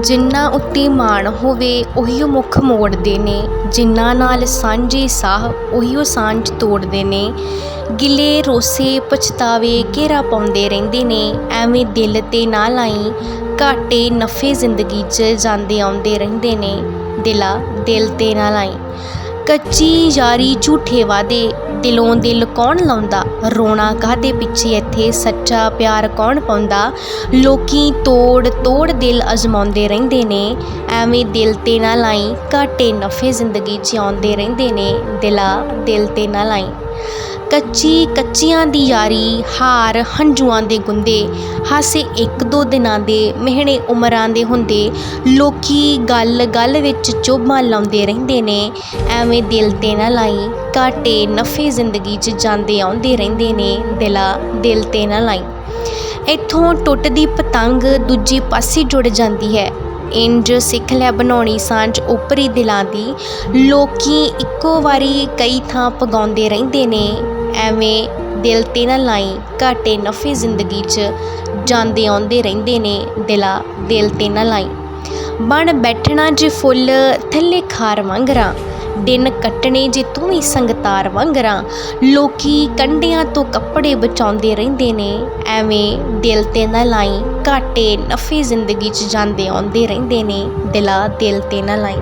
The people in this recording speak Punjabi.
ਜਿਨ੍ਹਾਂ ਉੱਤੇ ਮਾਣ ਹੋਵੇ ਉਹੀਓ ਮੁੱਖ ਮੋੜਦੇ ਨੇ। ਜਿਨ੍ਹਾਂ ਨਾਲ ਸਾਂਝੀ ਸਾਹ ਉਹੀਓ ਸਾਂਝ ਤੋੜਦੇ ਨੇ। ਗਿਲੇ, ਰੋਸੇ, ਪਛਤਾਵੇ ਘੇਰਾ ਪਾਉਂਦੇ ਰਹਿੰਦੇ ਨੇ। ਐਵੇਂ ਦਿਲ ਤੇ ਨਾ ਲਾਈ, ਘਾਟੇ, ਨਫੇ ਜ਼ਿੰਦਗੀ 'ਚ ਜਾਂਦੇ ਆਉਂਦੇ ਰਹਿੰਦੇ ਨੇ। ਦਿਲਾ, ਦਿਲ ਤੇ ਨਾ ਲਾਈ। ਕੱਚੀ ਯਾਰੀ ਝੂਠੇ ਵਾਦੇ ਦਿਲੋਂ ਦਿਲ ਕੌਣ ਲਾਉਂਦਾ? ਰੋਣਾ ਕਾਹਦੇ ਪਿੱਛੇ ਇੱਥੇ? ਸੱਚਾ ਪਿਆਰ ਕੌਣ ਪਾਉਂਦਾ? ਲੋਕੀ ਤੋੜ ਤੋੜ ਦਿਲ ਅਜ਼ਮਾਉਂਦੇ ਰਹਿੰਦੇ ਨੇ। ਐਵੇਂ ਦਿਲ ਤੇ ਨਾ ਲਾਈ, ਘਾਟੇ ਨਫੇ ਜ਼ਿੰਦਗੀ 'ਚ ਰਹਿੰਦੇ ਨੇ। ਦਿਲਾ ਦਿਲ ਤੇ ਨਾ ਲਾਈ। ਕੱਚੀ ਕੱਚੀਆਂ ਦੀ ਯਾਰੀ, ਹਾਰ, ਹੰਝੂਆਂ ਦੇ ਗੁੰਦੇ, ਹਾਸੇ ਇੱਕ ਦੋ ਦਿਨਾਂ ਦੇ ਮਿਹਣੇ ਉਮਰਾਂ ਦੇ ਹੁੰਦੇ। ਲੋਕੀ ਗੱਲ ਗੱਲ ਵਿੱਚ ਚੋਭਾਂ ਲਾਉਂਦੇ ਰਹਿੰਦੇ ਨੇ। ਐਵੇਂ ਦਿਲ ਤੇ ਨਾ ਲਾਈ, ਘਾਟੇ ਨਫੇ ਜ਼ਿੰਦਗੀ 'ਚ ਜਾਂਦੇ ਆਉਂਦੇ ਰਹਿੰਦੇ ਨੇ। ਦਿਲਾ, ਦਿਲ ਤੇ ਨਾ ਲਾਈ। ਇੱਥੋਂ ਟੁੱਟਦੀ ਪਤੰਗ ਦੂਜੇ ਪਾਸੇ ਜੁੜ ਜਾਂਦੀ ਹੈ। ਇੰਜ ਸਿੱਖ ਲੈ ਬਣਾਉਣੀ ਸਾਂਝ ਉਪਰੀ ਦਿਲਾਂ ਦੀ। ਲੋਕੀ ਇੱਕੋ ਵਾਰੀ ਕਈ ਥਾਂ ਪਗਾਉਂਦੇ ਰਹਿੰਦੇ ਨੇ। ਐਵੇਂ ਦਿਲ ਤੇ ਨਾ ਲਾਈ, ਘਾਟੇ ਨਫੇ ਜ਼ਿੰਦਗੀ 'ਚ ਜਾਂਦੇ ਆਉਂਦੇ ਰਹਿੰਦੇ ਨੇ ਦਿਲਾ ਦਿਲ ਤੇ ਨਾ ਲਾਈ। ਬਣ ਬੈਠਣਾ ਜੇ ਫੁੱਲ, ਥੱਲੇ ਖਾਰ ਵਾਂਗਰਾਂ ਦਿਨ ਕੱਟਣੇ ਜੇ ਤੂੰ ਵੀ ਸੰਗਤਾਰ ਵਾਂਗਰਾਂ ਲੋਕੀ ਕੰਡਿਆਂ ਤੋਂ ਕੱਪੜੇ ਬਚਾਉਂਦੇ ਰਹਿੰਦੇ ਨੇ, ਐਵੇਂ ਦਿਲ ਤੇ ਨਾ ਲਾਈ, ਘਾਟੇ ਨਫੇ ਜ਼ਿੰਦਗੀ 'ਚ ਜਾਂਦੇ ਆਉਂਦੇ ਰਹਿੰਦੇ ਨੇ, ਦਿਲਾ ਦਿਲ ਤੇ ਨਾ ਲਾਈ।